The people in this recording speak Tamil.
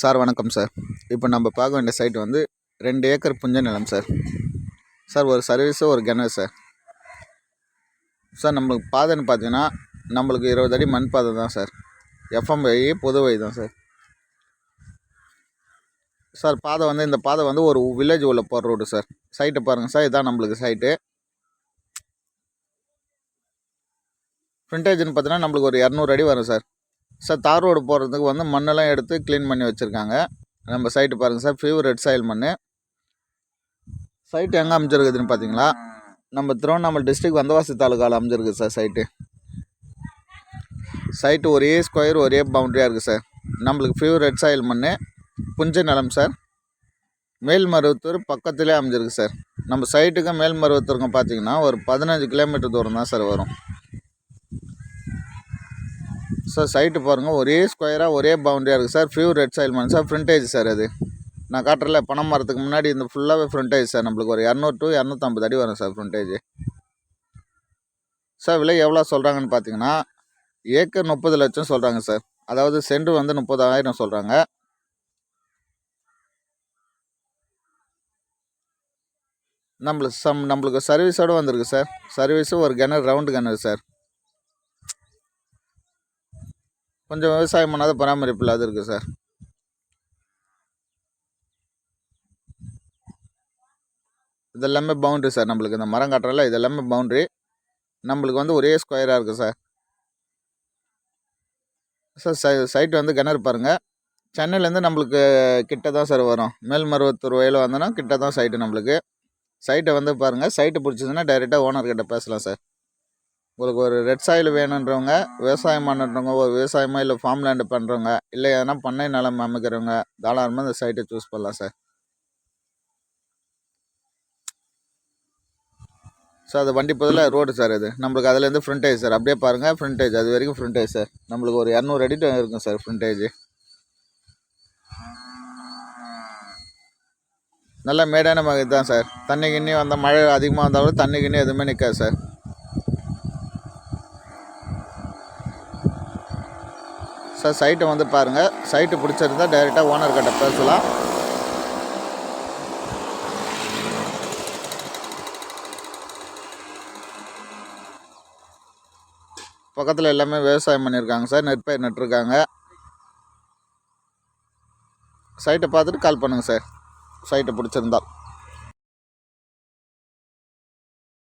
சார் வணக்கம் சார். இப்போ நம்ம பார்க்க வேண்டிய சைட் வந்து ரெண்டு ஏக்கர் புஞ்ச நிலம் சார். சார் ஒரு சர்வீஸு ஒரு கிணறு சார். சார் நம்மளுக்கு பாதைன்னு பார்த்தீங்கன்னா நம்மளுக்கு இருபது அடி மண் பாதை தான் சார். எஃப்எம் வழி பொது வழி தான் சார். சார் பாதை வந்து இந்த பாதை வந்து ஒரு வில்லேஜ் உள்ள போகிற ரோடு சார். சைட்டை பாருங்கள் சார் இதான் நம்மளுக்கு சைட்டு ஃப்ரண்டேஜ்னு பார்த்தீங்கன்னா நம்மளுக்கு ஒரு இரநூறு அடி வரும் சார். சார் தார் ரோடு போகிறதுக்கு வந்து மண்ணெல்லாம் எடுத்து க்ளீன் பண்ணி வச்சுருக்காங்க. நம்ம சைட்டு பாருங்கள் சார் ஃபியூ ரெட் சாயில் மண் சைட்டு எங்கே அமைஞ்சிருக்குதுன்னு பார்த்தீங்களா நம்ம திருவண்ணாமலை டிஸ்ட்ரிக் வந்தவாசி தாலுக்காவில் அமைஞ்சிருக்கு சார் சைட்டு சைட்டு ஒரே ஸ்கொயர் ஒரே பவுண்ட்ரியாக இருக்குது சார் நம்மளுக்கு ஃபியூ ரெட் சாயில் மண் புஞ்ச நிலம் சார் மேல்மருவத்தூர் பக்கத்துலேயே அமைஞ்சிருக்கு சார் நம்ம சைட்டுக்கும் மேல்மருவத்தூருக்கும் பார்த்தீங்கன்னா ஒரு பதினஞ்சு கிலோமீட்டர் தூரம் தான் சார் வரும். சார் சைட்டு பாருங்கள் ஒரே ஸ்கொயராக ஒரே பவுண்டரியாக இருக்குது சார் ஃபியூ ரெட் சாயில் மண் சார் ஃப்ரண்டேஜ் சார் அது நான் காட்டுறல பணம் மரத்துக்கு முன்னாடி இந்த ஃபுல்லாகவே ஃப்ரண்டேஜ் சார் நம்மளுக்கு ஒரு இரநூறு டு இரநூத்தம்பது அடி வரும் சார் ஃப்ரண்டேஜ் சார் விலை எவ்வளோ சொல்கிறாங்கன்னு பார்த்தீங்கன்னா ஏக்கர் முப்பது லட்சம் சொல்கிறாங்க சார் அதாவது சென்ட் வந்து முப்பதாயிரம் சொல்கிறாங்க நம்மளுக்கு சம் நம்மளுக்கு சர்வீஸோடு வந்திருக்கு சார் சர்வீஸு ஒரு கிணறு ரவுண்டு கிணறு சார் கொஞ்சம் விவசாயம் பண்ணாத பராமரிப்பு இல்லாத இருக்குது சார். இதெல்லாமே பவுண்ட்ரி சார். நம்மளுக்கு இந்த மரம் காட்டுறல இதெல்லாமே பவுண்ட்ரி நம்மளுக்கு வந்து ஒரே ஸ்கொயராக இருக்குது சார். சார் சை சைட் வந்து கிணறு பாருங்கள் சென்னையிலேருந்து நம்மளுக்கு கிட்ட தான் சார் வரும். மேல்மருவத்தூர் வயலில் வந்தோன்னா கிட்ட தான் சைட்டு நம்மளுக்கு. சைட்டை வந்து பாருங்கள் சைட்டு பிடிச்சதுன்னா டைரெக்டாக ஓனர்கிட்ட பேசலாம் சார். உங்களுக்கு ஒரு ரெட் சாயில் வேணுன்றவங்க விவசாயம் பண்ணுறவங்க ஒரு விவசாயமாக இல்லை ஃபார்ம் லேண்டு பண்ணுறவங்க இல்லை எதனா பண்ணை நிலம் அமைக்கிறவங்க தாராளமாக இந்த சைட்டை சூஸ் பண்ணலாம் சார் சார் அது வண்டி பதில் ரோடு சார் இது. நம்மளுக்கு அதுலேருந்து ஃப்ரண்டேஜ் சார் அப்படியே பாருங்கள் ஃப்ரண்டேஜ் அது வரைக்கும் ஃப்ரண்டேஜ் சார் நம்மளுக்கு ஒரு இரநூறு அடி இருக்கும் சார் ஃப்ரண்டேஜ் நல்லா மேடான மகை தான் சார் தண்ணி கிண்ணி வந்தால் மழை அதிகமாக வந்தாலும் தண்ணி கிண்ணி எதுவுமே நிற்காது சார் சார் சைட்டை வந்து பாருங்கள் சைட்டு பிடிச்சிருந்தா டைரெக்டாக ஓனர்கிட்ட பேசலாம். பக்கத்தில் எல்லாமே விவசாயம் பண்ணியிருக்காங்க சார். நெற்பயிர் நட்டுருக்காங்க சைட்டை பார்த்துட்டு கால் பண்ணுங்கள் சார். சைட்டை பிடிச்சிருந்தா.